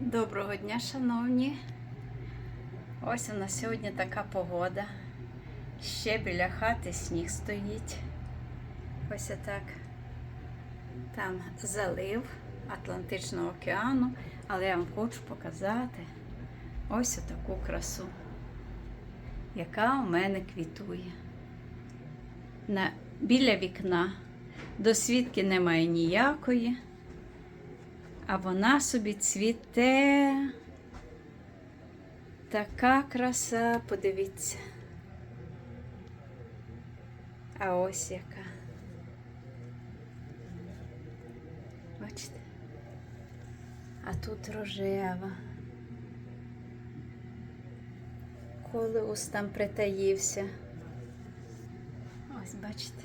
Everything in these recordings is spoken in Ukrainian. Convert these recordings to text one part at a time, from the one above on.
Доброго дня, шановні. Ось у нас сьогодні така погода. Ще біля хати сніг стоїть. Ось отак. Там залив Атлантичного океану, але я вам хочу показати ось таку красу, яка у мене квітує. На, біля вікна до свідки немає ніякої. А вона собі цвіте. Така краса, подивіться. А ось яка. Бачите? А тут рожева. Колеус там притаївся. Ось, бачите.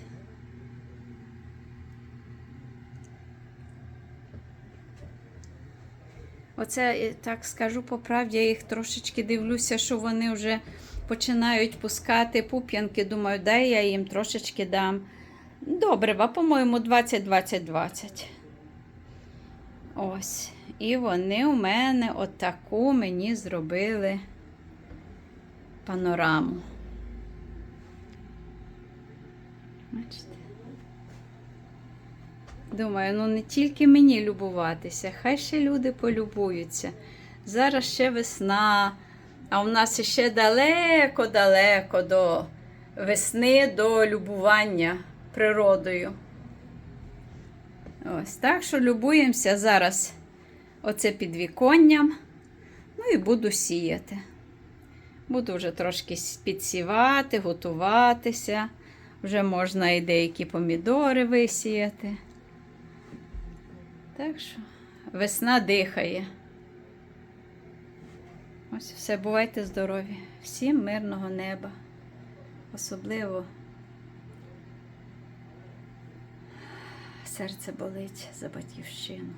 Оце е, так скажу по правді, я їх трошечки дивлюся, що вони вже починають пускати пуп'янки. Думаю, дай я їм трошечки дам. Добре, по-моєму, 20-20-20. Ось. І вони у мене отаку мені зробили панораму. Бачите? Думаю, ну не тільки мені любуватися, хай ще люди полюбуються. Зараз ще весна, а у нас ще далеко-далеко до весни, до любування природою. Ось так що любуємося зараз оце підвіконням. Ну і буду сіяти. Буду вже трошки підсівати, готуватися. Вже можна і деякі помідори висіяти. Так що весна дихає. Ось все, бувайте здорові. Всім мирного неба. Особливо серце болить за батьківщину.